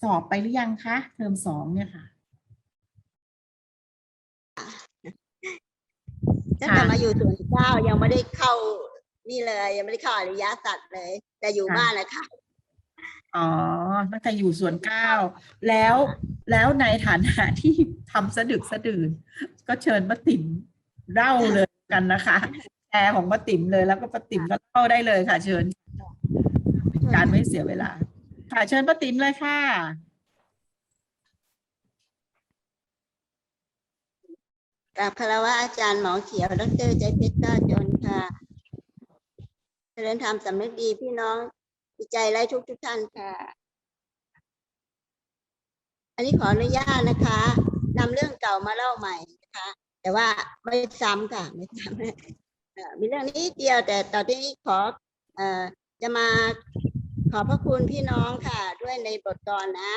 สอบไปหรือยังคะเทอมสองเนี่ยค่ะตั้งแต่มาอยู่สวนเก้ายังไม่ได้เข้านี่เลย ยังไม่ได้เข้าอริยสัจเลย แต่อยู่ค่ะบ้านนะคะอ๋อตั้งแต่อยู่ส่วนเก้าแล้วแล้วในฐานะที่ทำสะดึกสะดื่น ก็เชิญป้าติ๋มเล่าเลยกันนะคะแชร์ของป้าติ๋มเลยแล้วก็ป้าติ๋มก็เล่าได้เลยค่ะ เชิญเป็นการไม่เสียเวลา ค่ะเชิญป้าติ๋มเลยค่ะ กับคารวะอาจารย์หมอเขียว ดรใจเพชรก้าจนค่ะเจริญธรรมสำนึกดีพี่น้องจิตใจไร้ทุกทุกท่านค่ะ อันนี้ขออนุญาตนะคะนำเรื่องเก่ามาเล่าใหม่นะคะ แต่ว่าไม่ซ้ำค่ะ ไม่ซ้ำเอ่อมีเรื่องนี้เดียวแต่ตอนนี้ขออ่อจะมา ขอบพระคุณพี่น้องค่ะ ด้วยในบทกลอนนะ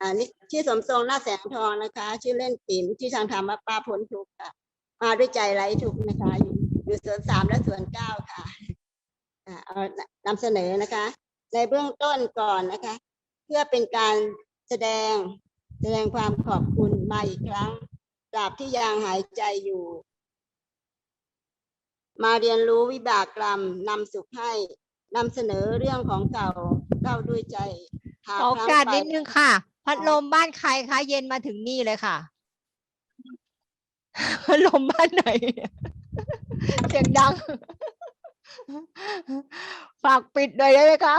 อ่านี่ชื่อสมทรงหน้าแสงทองนะคะ ชื่อเล่นติ๋มที่ทางธรรมาป้าพ้นทุกข์ค่ะ มาด้วยใจไร้ทุกข์นะคะ อยู่อยู่ส่วนสามและส่วนเก้าค่ะอ่าเอานำเสนอนะคะ ในเบื้องต้นก่อนนะคะ เพื่อเป็นการแสดงแสดงความขอบคุณมาอีกครั้งตราบที่ยังหายใจอยู่ มาเรียนรู้วิบากกรรมนำสุขให้ นำเสนอเรื่องของเก่าเล่าด้วยใจหขอโอครั้งกาสไปนิดนึงค่ะ พัดลมบ้านใครคะเย็นมาถึงนี่เลยค่ะ พัดลมบ้านไหน เสียงดัง ฝากปิดหน่อยได้ไหมคะ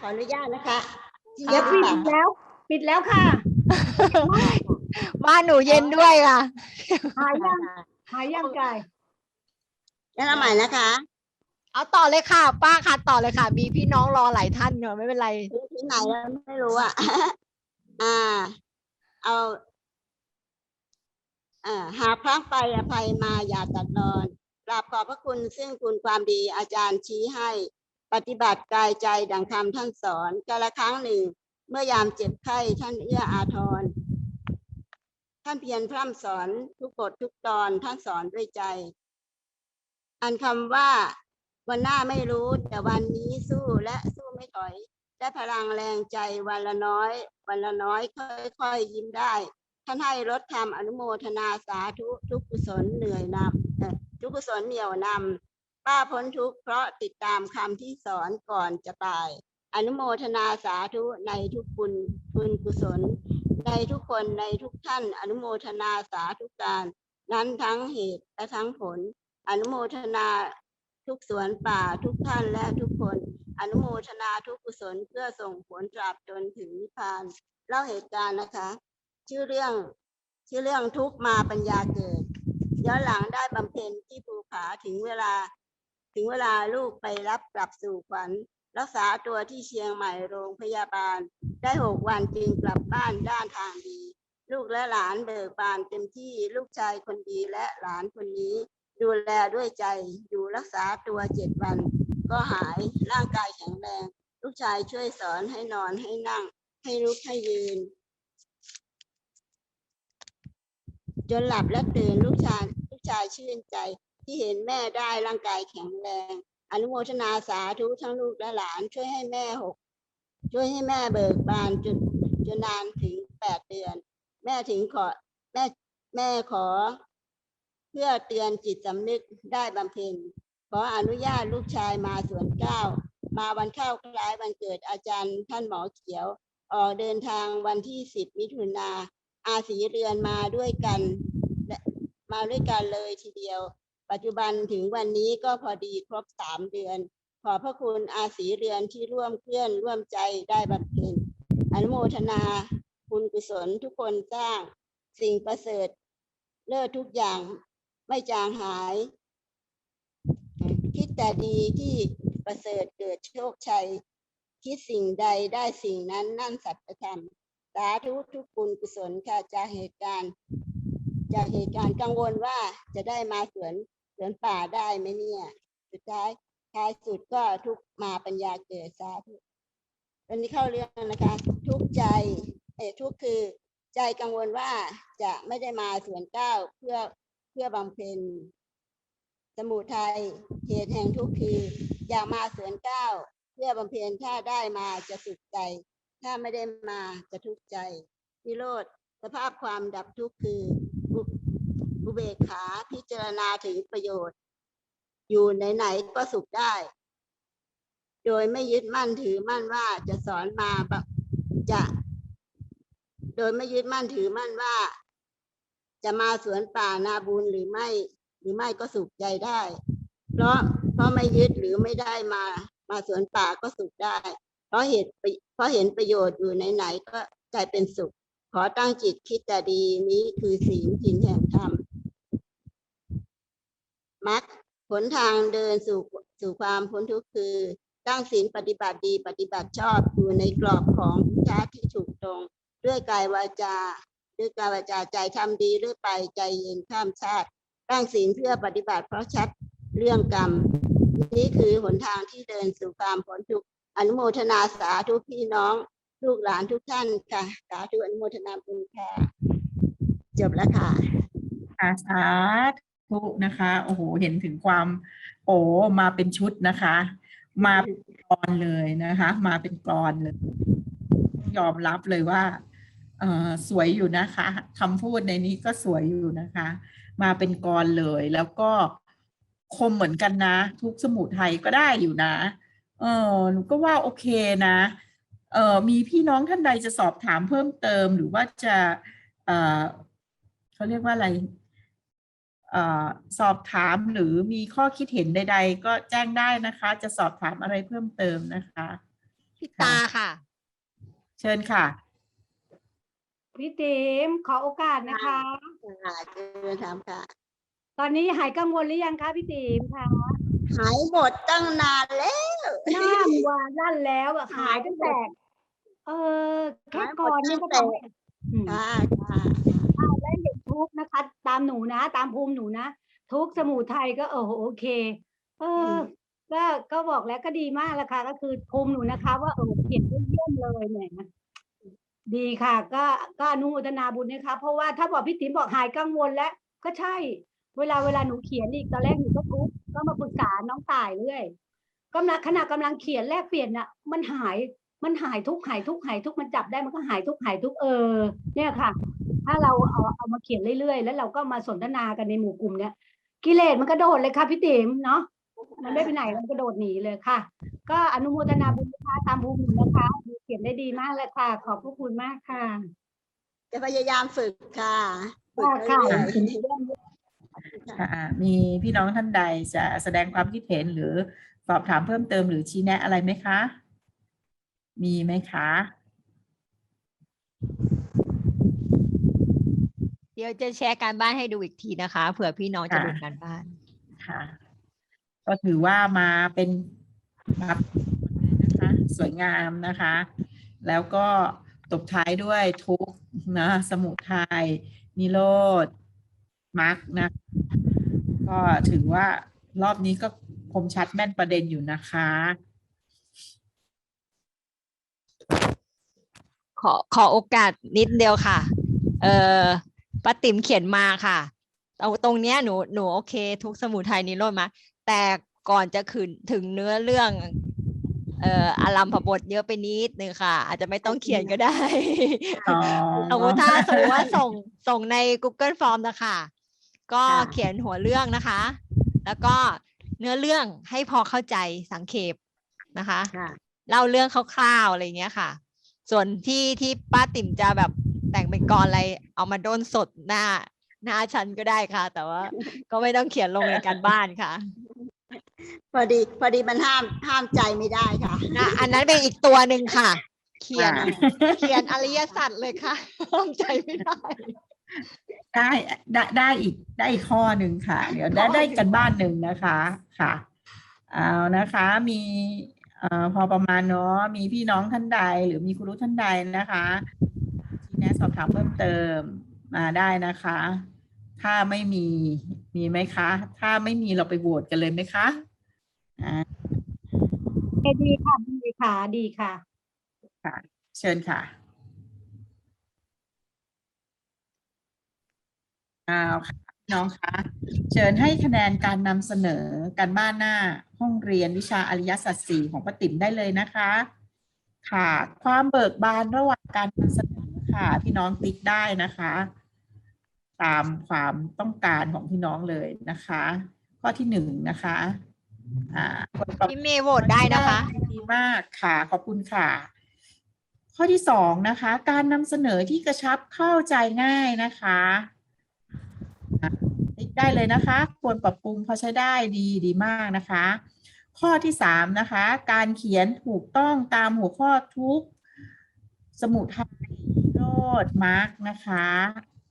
ขออนุญาตนะคะเดี๋ยวปิดแล้ว ปิดแล้วค่ะ บ้านหนูเย็นด้วยค่ะ หายยังหายยังไก่แล้วเอาใหม่นะคะ เอาต่อเลยค่ะ ป้าค่ะต่อเลยค่ะ มีพี่น้องรอหลายท่านเนอะไม่เป็นไรที่ไหนแล้วไม่รู้อะอ่า เอาอ่าหากพลั้งไปอภัยมาอย่าตัดรอนกราบขอบพระคุณซึ่งคุณความดีอาจารย์ชี้ให้ ปฏิบัติกายใจดังคำท่านสอนกาละครั้งหนึ่ง เมื่อยามเจ็บไข้ท่านเอื้ออาทรท่านเพียรพร่ำสอนทุกบททุกตอนท่านสอนด้วยใจ อันคำว่า วันหน้าไม่รู้แต่วันนี้สู้และสู้ไม่ถอยได้พลังแรงใจวันละน้อย วันละน้อยค่อยๆยิ้มได้ท่านให้รถทำอนุโมทนาสาธุทุกกุศลเหนื่อยนำทุกกุศลเหนี่ยวนำป้าพ้นทุกเพราะติดตามคำที่สอนก่อนจะตาย อนุโมทนาสาธุในทุกบุญบุญกุศล ในทุกคนในทุกท่านอนุโมทนาสาธุการ นั้นทั้งเหตุและทั้งผล อนุโมทนา ทุกสวนป่าทุกท่านและทุกคน อนุโมทนาทุกกุศลเพื่อส่งผลตราบจนถึงนิพพานเล่าเหตุการณ์นะคะ ชื่อเรื่องชื่อเรื่องทุกมาปัญญาเกิดย้อนหลังได้บำเพ็ญที่ภูผาถึงเวลา ถึงเวลาลูกไปรับกลับสู่ขวัญรักษาตัวที่เชียงใหม่โรงพยาบาล ได้หกวันจึงกลับบ้านด้านทางดี ลูกและหลานเบิกบานเต็มที่ลูกชายคนดีและหลานคนนี้ ดูแลด้วยใจอยู่รักษาตัวเจ็ดวัน ก็หายร่างกายแข็งแรง ลูกชายช่วยสอนให้นอนให้นั่ง ให้ลุกให้ยืน จนหลับและตื่นลูกชายลูกชายชื่นใจที่เห็นแม่ได้ร่างกายแข็งแรง อนุโมทนาสาธุทั้งลูกและหลาน ช่วยให้แม่หกช่วยให้แม่เบิกบานจนจนนานถึงแปดเดือน แม่ถึงขอแม่แม่ขอ เพื่อเตือนจิตสำนึกได้บำเพ็ญขออนุญาตลูกชายมาสวนเก้า มาวันเข้าคล้ายวันเกิดอาจารย์ท่านหมอเขียว ออกเดินทางวันที่สิบมิถุนา อาศีเรือนมาด้วยกันและมาด้วยกันเลยทีเดียว ปัจจุบันถึงวันนี้ก็พอดีครบสามเดือน ขอพระคุณอาศีเรือนที่ร่วมเคลื่อนร่วมใจได้บำเพ็ญอนุโมทนาคุณกุศลทุกคนสร้าง สิ่งประเสริฐเลิศทุกอย่าง ไม่จางหาย คิดแต่ดีที่ประเสริฐเกิดโชคชัย คิดสิ่งใดได้สิ่งนั้นนั่นสัจธรรมสาธุทุกบุญกุศลค่ะจากเหตุการณ์จากเหตุการณ์กังวลว่าจะได้มาสวนสวนป่าได้ไหมเนี่ย สุดท้ายท้ายสุดก็ทุกมาปัญญาเกิดสาธุตอนนี้เข้าเรื่องนะคะ ทุกใจเอทุกคือใจกังวลว่าจะไม่ได้มาสวนเก้าเพื่อ เพื่อบำเพ็ญสมุทัยเหตุแห่งทุกข์คืออย่ามาสวนก้าวเพื่อบำเพ็ญถ้าได้มาจะสุขใจ ถ้าไม่ได้มาจะทุกข์ใจนิโรธสภาพความดับทุกข์คืออุเบกขาพิจารณาถึงประโยชน์ อยู่ไหนๆก็สุขได้ โดยไม่ยึดมั่นถือมั่นว่าจะสอนมาจะ โดยไม่ยึดมั่นถือมั่นว่า จะมาสวนป่านาบุญหรือไม่ หรือไม่ก็สุขใจได้ เพราะเพราะไม่ยึดหรือไม่ได้มามาสวนป่าก็สุขได้ เพราะเหตุเพราะเห็นประโยชน์อยู่ไหนๆก็ใจเป็นสุข ขอตั้งจิตคิดแต่ดีนี้คือศีลจินแห่งธรรมมักผลทางเดินสู่สู่ความพ้นทุกข์คือตั้งศีลปฏิบัติดีปฏิบัติชอบอยู่ในกรอบของพุทธะที่ถูกตรง ด้วยกายวาจา ด้วยกาวจาใจทำดีเรื่อยไปใจเย็นข้ามชาติตั้งศีลเพื่อปฏิบัติเพราะชัดเรื่องกรรม นี่คือหนทางที่เดินสู่ความพ้นทุกข์อนุโมทนาสาธุพี่น้องลูกหลานทุกท่านค่ะสาธุอนุโมทนาบุญค่ะจบแล้วค่ะอาสาธุนะคะโอ้โหเห็นถึงความโอ้มาเป็นชุดนะคะ มาเป็นกรอนเลยนะคะ มาเป็นกรอนเลย ยอมรับเลยว่า สวยอยู่นะคะคำพูดในนี้ก็สวยอยู่นะคะ มาเป็นกรเลยแล้วก็คมเหมือนกันนะ ทุกสมุทรไทยก็ได้อยู่นะ เออหนูก็ว่าโอเคนะเออมีพี่น้องท่านใดจะสอบถามเพิ่มเติมหรือว่าจะเออเขาเรียกว่าอะไรเอ่อสอบถามหรือมีข้อคิดเห็นใด ๆ ก็แจ้งได้นะคะ จะสอบถามอะไรเพิ่มเติมนะคะ พี่ตาค่ะ เชิญค่ะ พี่ติ๋มขอโอกาสนะคะ ค่ะเจริญธรรมค่ะ ตอนนี้หายกังวลหรือยังคะพี่ติ๋มคะหายหมดตั้งนานแล้วหน้ามัวนั่นแล้วอะหายตั้งแต่ เออแค่ก่อนนี่ก็ต้องอืมค่ะค่ะและเห็นทุกข์นะคะ ตามหนูนะ ตามภูมิหนูนะ ทุกข์สมุทัยก็เออโอเคเอออก็ก็บอกแล้วก็ดีมากแล้วค่ะก็คือภูมิหนูนะคะ ว่าเออเขียนได้เยี่ยมเลยเนี่ย ดีค่ะ ก็ก็อนุโมทนาบุญนะคะเพราะว่าถ้าบอกพี่ติ๋มบอกหายกังวลแล้ว ก็ใช่ เวลาเวลาหนูเขียนอีกตอนแรกหนูก็ทุกข์ก็มาปรึกษาน้องต่ายเรื่อยกำลังขณะกำลังเขียนแลกเปลี่ยนน่ะ มันหายมันหายทุกหายทุกหายทุกมันจับได้มันก็หายทุกหายทุกเออ เนี่ยค่ะ ถ้าเราเอาเอามาเขียนเรื่อยๆ แล้วเราก็มาสนทนากันในหมู่กลุ่มเนี้ยกิเลสมันกระโดดเลยค่ะพี่ติ๋มเนาะมันไม่ไปไหนมันกระโดดหนีเลยค่ะก็อนุโมทนาบุญนะคะตามภูมิหนูนะคะเขียนได้ดีมากเลยค่ะ ขอบพระคุณมากค่ะ จะพยายามฝึกค่ะฝึกค่ะเรื่ค่ะอยๆค่ะมีพี่น้องท่านใดจะแสดงความคิดเห็นหรือสอบถามเพิ่มเติมหรือชี้แนะอะไรไหมคะ มีไหมคะ เดี๋ยวจะแชร์การบ้านให้ดูอีกทีนะคะ เผื่อพี่น้องจะดูการบ้าน ค่ะ ก็ถือว่ามาเป็น มานะคะสวยงามนะคะ แล้วก็ตบท้ายด้วยทุกข์นะสมุทัยนิโรธมรรคนะ ก็ถือว่ารอบนี้ก็คมชัดแม่นประเด็นอยู่นะคะ ขอขอโอกาสนิดเดียวค่ะ เออป้าติ๋มเขียนมาค่ะตรงตรงเนี้ยหนูหนูโอเค ทุกสมุทัยนิโรธมา แต่ ก่อนจะขึ้นถึงเนื้อเรื่อง เอ่ออารัมพบทเยอะไปนิดนึงค่ะ อาจจะไม่ต้องเขียนก็ได้อ๋อสมมติถ้าสมมติว่าส่งส่งใน Google Form นะคะ ก็ค่ะเขียนหัวเรื่องนะคะ แล้วก็เนื้อเรื่องให้พอเข้าใจสังเขปนะคะค่ะเล่าเรื่องคร่าวๆอะไรเงี้ยค่ะ ส่วนที่ที่ป้าติ๋มจะแบบแต่งเป็นกรอะไร เอามาด้นสดหน้าหน้าฉันก็ได้ค่ะ แต่ว่าก็ไม่ต้องเขียนลงในการบ้านค่ะ พอดีพอดีมันห้ามห้ามใจไม่ได้ค่ะ นะอันนั้นเป็นอีกตัวหนึ่งค่ะ เขียน อ่า เขียนอริยสัจเลยค่ะห้ามใจไม่ได้ ได้ได้ได้อีกได้อีกข้อหนึ่งค่ะ เดี๋ยวได้ได้กันบ้านหนึ่งนะคะค่ะเอานะคะมีเอ่อพอประมาณเนาะมีพี่น้องท่านใด หรือมีครูรู้ท่านใดนะคะที่แนะสอบถามเพิ่มเติมมาได้นะคะ ถ้าไม่มีมีไหมคะ ถ้าไม่มีเราไปโหวตกันเลยไหมคะ อ่าดีค่ะดีค่ะดีค่ะค่ะ เชิญค่ะเอาค่ะพี่น้องคะเชิญให้คะแนนการนำเสนอการบ้านหน้าห้องเรียนวิชาอริยสัจสี่ของป้าติ๋มได้เลยนะคะ ค่ะ ความเบิกบานระหว่างการนำเสนอค่ะ พี่น้องติ๊กได้นะคะ ตามความต้องการของพี่น้องเลยนะคะ ข้อที่หนึ่งนะคะ อ่าคนประพี่เมย์โหวตได้นะคะ ดีมากค่ะ ขอบคุณค่ะ ข้อที่สองนะคะ การนำเสนอที่กระชับเข้าใจง่ายนะคะอะติ๊กได้เลยนะคะ ควรปรับปรุงพอใช้ได้ดีดีมากนะคะ ข้อที่สามนะคะ การเขียนถูกต้องตามหัวข้อทุก สมุดไทยโนดมาร์กนะคะ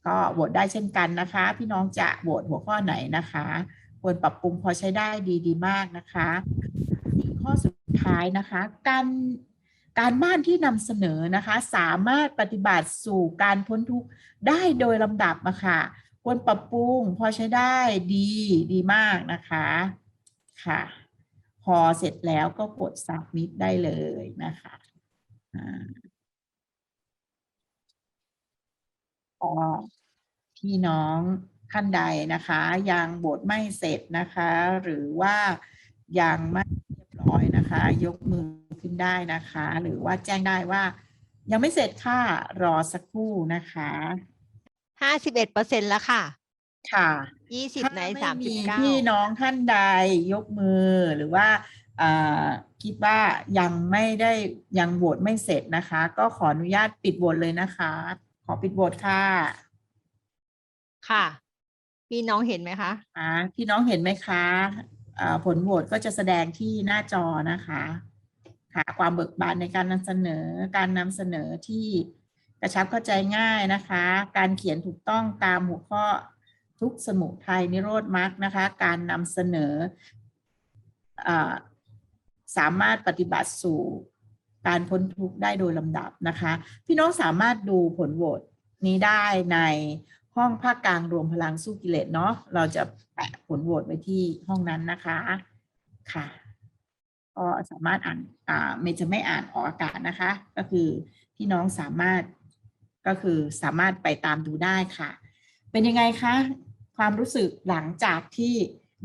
ก็โหวตได้เช่นกันนะคะ พี่น้องจะโหวตหัวข้อไหนนะคะ ควรปรับปรุงพอใช้ได้ดีดีมากนะคะข้อสุดท้ายนะคะ การการบ้านที่นำเสนอนะคะ สามารถปฏิบัติสู่การพ้นทุกข์ได้โดยลำดับอะค่ะควรปรับปรุงพอใช้ได้ดีดีมากนะคะค่ะ พอเสร็จแล้วก็กด submit ได้เลยนะคะอ๋อพี่น้อง ท่านใดนะคะ ยังบทไม่เสร็จนะคะ หรือว่ายังไม่เรียบร้อยนะคะ ยกมือขึ้นได้นะคะ หรือว่าแจ้งได้ว่า ยังไม่เสร็จค่ะรอสักครู่นะคะห้าสิบเอ็ดเปอร์เซ็นแล้วค่ะ ค่ะยี่สิบถ้าในไม่สามสิบมีเก้าพี่น้องท่านใดยกมือหรือว่าอ่าคิดว่ายังไม่ได้ยังโหวตไม่เสร็จนะคะ ก็ขออนุญาตปิดโหวตเลยนะคะ ขอปิดโหวตค่ะ ค่ะ พี่น้องเห็นไหมคะอ่าพี่น้องเห็นไหมคะอ่าผลโหวตก็จะแสดงที่หน้าจอนะคะค่ะความเบิกบานในการนำเสนอ การนำเสนอที่กระชับเข้าใจง่ายนะคะ การเขียนถูกต้องตามหัวข้อทุกสมุทัยนิโรธมรรคนะคะ การนำเสนออสามารถปฏิบัติสู่การพ้นทุกข์ได้โดยลำดับนะคะ พี่น้องสามารถดูผลโหวตนี้ได้ใน ห้องภาคกลางรวมพลังสู้กิเลสเนาะเราจะแปะผลโหวตไว้ที่ห้องนั้นนะคะค่ะก็สามารถอ่านอ่าไม่จะไม่อ่านออกอากาศนะคะ ก็คือพี่น้องสามารถก็คือสามารถไปตามดูได้ค่ะ เป็นยังไงคะความรู้สึกหลังจากที่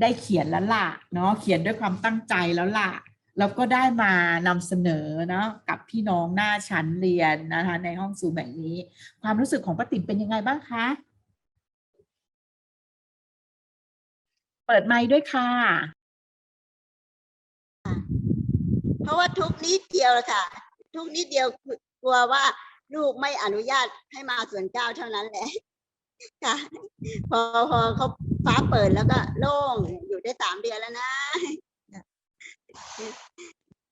ได้เขียนแล้วล่ะเนาะเขียนด้วยความตั้งใจแล้วล่ะแล้วก็ได้มานำเสนอเนาะกับพี่น้องหน้าชั้นเรียนนะคะในห้องสูแบบนี้ ความรู้สึกของป้าติ๋มเป็นยังไงบ้างคะ เปิดไมค์ด้วยค่ะ เพราะว่าทุกนิดเดียวค่ะ ทุกนิดเดียวกลัวว่าลูกไม่อนุญาตให้มาส่วนเก้าเท่านั้นแหละค่ะพอพอเขาฟ้าเปิดแล้วก็โล่งอยู่ได้สามเดือนแล้วนะ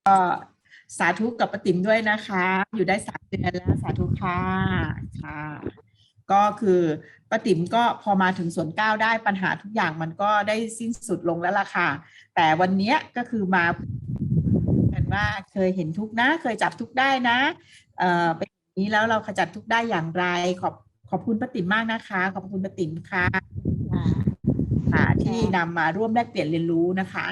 ก็สาธุกับป้าติ๋มด้วยนะคะ อยู่ได้สามเดือนแล้วสาธุค่ะค่ะ ก็คือป้าติ๋มก็พอมาถึงส่วนก้าวได้ปัญหาทุกอย่างมันก็ได้สิ้นสุดลงแล้วล่ะค่ะ แต่วันนี้ก็คือมากันว่าเคยเห็นทุกนะ เคยจับทุกได้นะเอ่อเป็นอย่างนี้แล้วเราขจัดทุกได้อย่างไร ขอบขอบคุณป้าติ๋มมากนะคะ ขอบคุณป้าติ๋มค่ะค่ะที่นำมาร่วมแลกเปลี่ยนเรียนรู้นะคะ